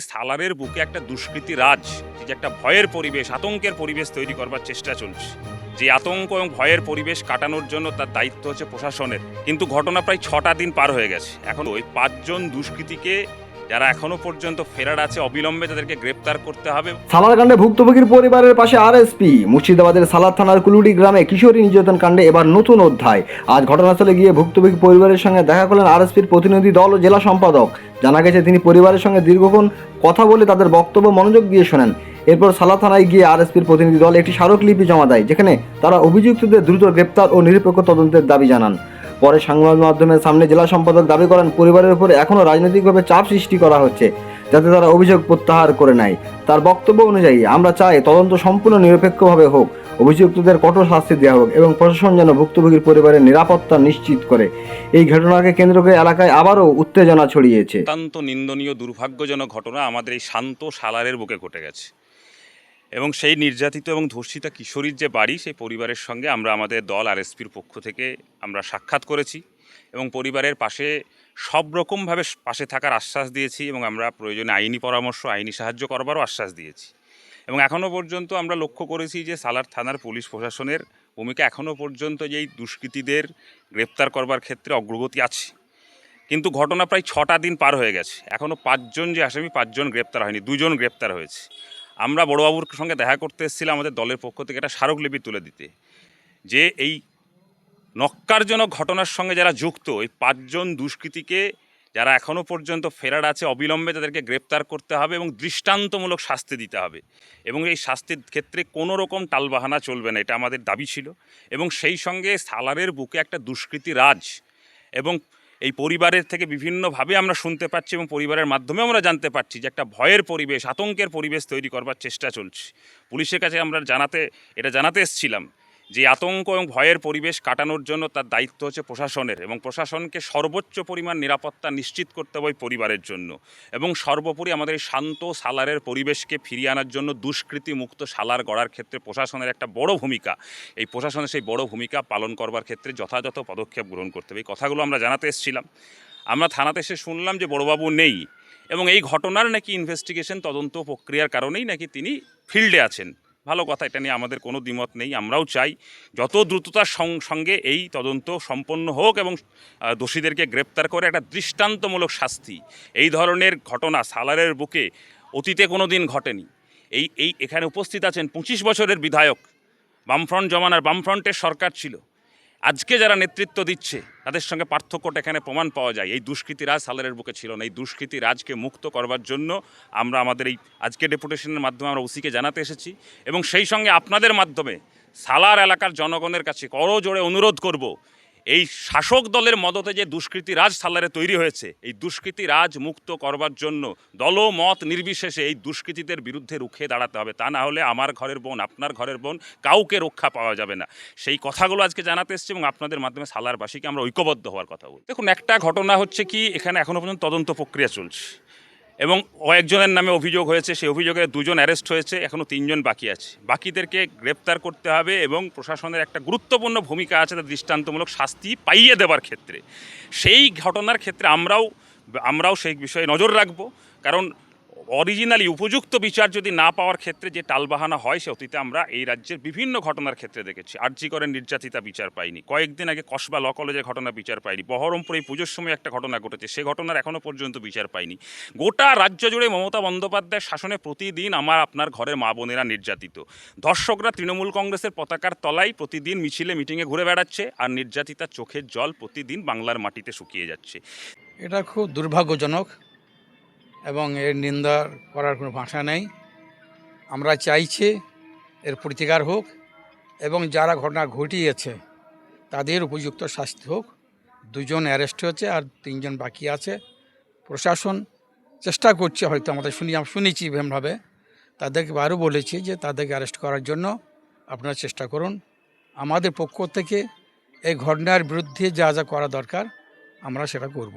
সালারের বুকে একটা দুষ্কৃতি রাজ যে একটা ভয়ের পরিবেশ, আতঙ্কের পরিবেশ তৈরি করবার চেষ্টা চলছে। যে আতঙ্ক এবং ভয়ের পরিবেশ কাটানোর জন্য তার দায়িত্ব হচ্ছে প্রশাসনের। কিন্তু ঘটনা প্রায় ছটা দিন পার হয়ে গেছে। এখন ওই পাঁচজন দুষ্কৃতীকে যারা এখনও পর্যন্ত ফেরার আছে, অবিলম্বে তাদেরকে গ্রেপ্তার করতে হবে। সালার কাণ্ডে ভুক্তভোগীর পরিবারের পাশে আরএসপি। মুর্শিদাবাদের সালার থানার কুলুডি গ্রামে কিশোরী নির্যাতন কাণ্ডে এবার নতুন অধ্যায়। আজ ঘটনাস্থলে গিয়ে ভুক্তভোগী পরিবারের সঙ্গে দেখা করলেন আরএসপির প্রতিনিধি দল ও জেলা সম্পাদক। জানা গেছে, তিনি পরিবারের সঙ্গে দীর্ঘক্ষণ কথা বলে তাদের বক্তব্য, মনোযোগ দিয়ে শোনেন। এরপর সালা থানায় গিয়ে আরএসপির প্রতিনিধি দল একটি স্মারকলিপি জমা দেয়, যেখানে তারা অভিযুক্তদের দ্রুত গ্রেপ্তার ও নিরপেক্ষ তদন্তের দাবি জানান। পরে সংবাদ মাধ্যমের সামনে জেলা সম্পাদক দাবি করেন, পরিবারের উপরে এখনও রাজনৈতিকভাবে চাপ সৃষ্টি করা হচ্ছে, যাতে তারা অভিযোগ প্রত্যাহার করে নেয়। তার বক্তব্য অনুযায়ী, আমরা চাই তদন্ত সম্পূর্ণ নিরপেক্ষভাবে হোক, অভিযুক্তদের কঠোর শাস্তি দেওয়া হোক এবং প্রশাসন যেন ভুক্তভোগীর পরিবারের নিরাপত্তা নিশ্চিত করে। এই ঘটনাকে কেন্দ্র করে এলাকায় আবারও উত্তেজনা ছড়িয়েছে। অত্যন্ত নিন্দনীয়, দুর্ভাগ্যজনক ঘটনা আমাদের এই শান্ত সালারের বুকে ঘটে গেছে। এবং সেই নির্যাতিত এবং ধর্ষিতা কিশোরীর যে বাড়ি, সেই পরিবারের সঙ্গে আমরা আমাদের দল আরএসপির পক্ষ থেকে আমরা সাক্ষাৎ করেছি এবং পরিবারের পাশে সব রকমভাবে পাশে থাকার আশ্বাস দিয়েছি এবং আমরা প্রয়োজনে আইনি পরামর্শ, আইনি সাহায্য করবারও আশ্বাস দিয়েছি। এবং এখনও পর্যন্ত আমরা লক্ষ্য করেছি যে সালার থানার পুলিশ প্রশাসনের ভূমিকা এখনও পর্যন্ত যেই দুষ্কৃতীদের গ্রেপ্তার করবার ক্ষেত্রে অগ্রগতি আছে। কিন্তু ঘটনা প্রায় ছটা দিন পার হয়ে গেছে। এখনও পাঁচজন যে আসামি, পাঁচজন গ্রেপ্তার হয়নি, দুজন গ্রেপ্তার হয়েছে। আমরা বড়বাবুর সঙ্গে দেখা করতে এসেছিলাম আমাদের দলের পক্ষ থেকে একটা স্মারকলিপি তুলে দিতে, যে এই নক্কারজনক ঘটনার সঙ্গে যারা যুক্ত, এই পাঁচজন দুষ্কৃতীকে যারা এখনও পর্যন্ত ফেরার আছে, অবিলম্বে তাদেরকে গ্রেপ্তার করতে হবে এবং দৃষ্টান্তমূলক শাস্তি দিতে হবে। এবং এই শাস্তির ক্ষেত্রে কোনো রকম টালবাহানা চলবে না, এটা আমাদের দাবি ছিল। এবং সেই সঙ্গে সালারের বুকে একটা দুষ্কৃতি রাজ এবং এই পরিবারের থেকে বিভিন্নভাবে আমরা শুনতে পাচ্ছি এবং পরিবারের মাধ্যমে আমরা জানতে পারছি যে একটা ভয়ের পরিবেশ, আতঙ্কের পরিবেশ তৈরি করবার চেষ্টা চলছে। পুলিশের কাছে আমরা জানাতে, এটা জানাতে এসেছিলাম। যে আতঙ্ক এবং ভয়ের পরিবেশ কাটানোর জন্য তার দায়িত্ব হচ্ছে প্রশাসনের এবং প্রশাসনকে সর্বোচ্চ পরিমাণ নিরাপত্তা নিশ্চিত করতে হবে পরিবারের জন্য এবং সর্বোপরি আমাদের এই শান্ত সালারের পরিবেশকে ফিরিয়ে আনার জন্য দুষ্কৃতি মুক্ত সালার গড়ার ক্ষেত্রে প্রশাসনের একটা বড় ভূমিকা। এই প্রশাসনের সেই বড় ভূমিকা পালন করবার ক্ষেত্রে যথাযথ পদক্ষেপ গ্রহণ করতে হবে। এই কথাগুলো আমরা জানাতে এসেছিলাম। আমরা থানাতে এসে শুনলাম যে বড়বাবু নেই এবং এই ঘটনার নাকি ইনভেস্টিগেশন তদন্ত প্রক্রিয়ার কারণেই নাকি তিনি ফিল্ডে আছেন। ভালো কথা, এটা নিয়ে আমাদের কোনো দ্বিমত নেই। আমরাও চাই যত দ্রুততার সঙ্গে এই তদন্ত সম্পন্ন হোক এবং দোষীদেরকে গ্রেপ্তার করে একটা দৃষ্টান্তমূলক শাস্তি। এই ধরনের ঘটনা সালারের বুকে অতীতে কোনো দিন ঘটেনি। এই এই এখানে উপস্থিত আছেন পঁচিশ বছরের বিধায়ক বামফ্রন্ট জমানার বামফ্রন্টের সরকার ছিল। আজকে যারা নেতৃত্ব দিচ্ছে, তাদের সঙ্গে পার্থক্যটা এখানে প্রমাণ পাওয়া যায়। এই দুষ্কৃতি রাজ সালারের বুকে ছিল না। এই দুষ্কৃতি রাজকে মুক্ত করবার জন্য আমরা আমাদের এই আজকে ডেপুটেশনের মাধ্যমে আমরা ওসিকে জানাতে এসেছি এবং সেই সঙ্গে আপনাদের মাধ্যমে সালার এলাকার জনগণের কাছে করজোড়ে অনুরোধ করব এই শাসক দলের মদতে যে দুষ্কৃতি রাজ সালারে তৈরি হয়েছে, এই দুষ্কৃতি রাজ মুক্ত করবার জন্য দল মত নির্বিশেষে এই দুষ্কৃতীদের বিরুদ্ধে রুখে দাঁড়াতে হবে। তা না হলে আমার ঘরের বোন, আপনার ঘরের বোন কাউকে রক্ষা পাওয়া যাবে না। সেই কথাগুলো আজকে জানাতে এসেছি এবং আপনাদের মাধ্যমে সালারবাসীকে আমরা ঐক্যবদ্ধ হওয়ার কথা বলি দেখুন, একটা ঘটনা হচ্ছে কি, এখানে এখনও পর্যন্ত তদন্ত প্রক্রিয়া চলছে। এবং কয়েকজনের নামে অভিযোগ হয়েছে, সেই অভিযোগে দুজন অ্যারেস্ট হয়েছে এখনও তিনজন বাকি আছে। বাকিদেরকে গ্রেপ্তার করতে হবে এবং প্রশাসনের একটা গুরুত্বপূর্ণ ভূমিকা আছে তার দৃষ্টান্তমূলক শাস্তি পাইয়ে দেওয়ার ক্ষেত্রে। সেই ঘটনার ক্ষেত্রে আমরাও আমরাও সেই বিষয়ে নজর রাখব, কারণ অরিজিনালি উপযুক্ত বিচার যদি না পাওয়ার ক্ষেত্রে যে টালবাহানা হয়, সে অতীতে আমরা এই রাজ্যের বিভিন্ন ঘটনার ক্ষেত্রে দেখেছি। আর্জি করে নির্যাতিতা বিচার পাইনি। কয়েকদিন আগে কসবা ল কলেজের ঘটনা বিচার পাইনি। বহরমপুর পুজোর সময় একটা ঘটনা ঘটেছে। সে ঘটনার এখনও পর্যন্ত বিচার পাইনি। গোটা রাজ্য জুড়ে মমতা বন্দ্যোপাধ্যায়ের শাসনে প্রতিদিন আমার আপনার ঘরের মা বোনেরা নির্যাতিত। ধর্ষকরা তৃণমূল কংগ্রেসের পতাকার তলায় প্রতিদিন মিছিলে মিটিংয়ে ঘুরে বেড়াচ্ছে আর নির্যাতিতা চোখের জল প্রতিদিন বাংলার মাটিতে শুকিয়ে যাচ্ছে। এটা খুব দুর্ভাগ্যজনক। এবং এর নিন্দা করার কোনো ভাষা নেই। আমরা চাইছি এর প্রতিকার হোক এবং যারা ঘটনা ঘটিয়েছে তাদের উপযুক্ত শাস্তি হোক। দুজন অ্যারেস্ট হয়েছে আর তিনজন বাকি আছে। প্রশাসন চেষ্টা করছে, হয়তো আমাদের শুনি শুনেছি এমনভাবে। তাদেরকে আরও বলেছি যে তাদেরকে অ্যারেস্ট করার জন্য আপনারা চেষ্টা করুন। আমাদের পক্ষ থেকে এই ঘটনার বিরুদ্ধে যা যা করা দরকার আমরা সেটা করব।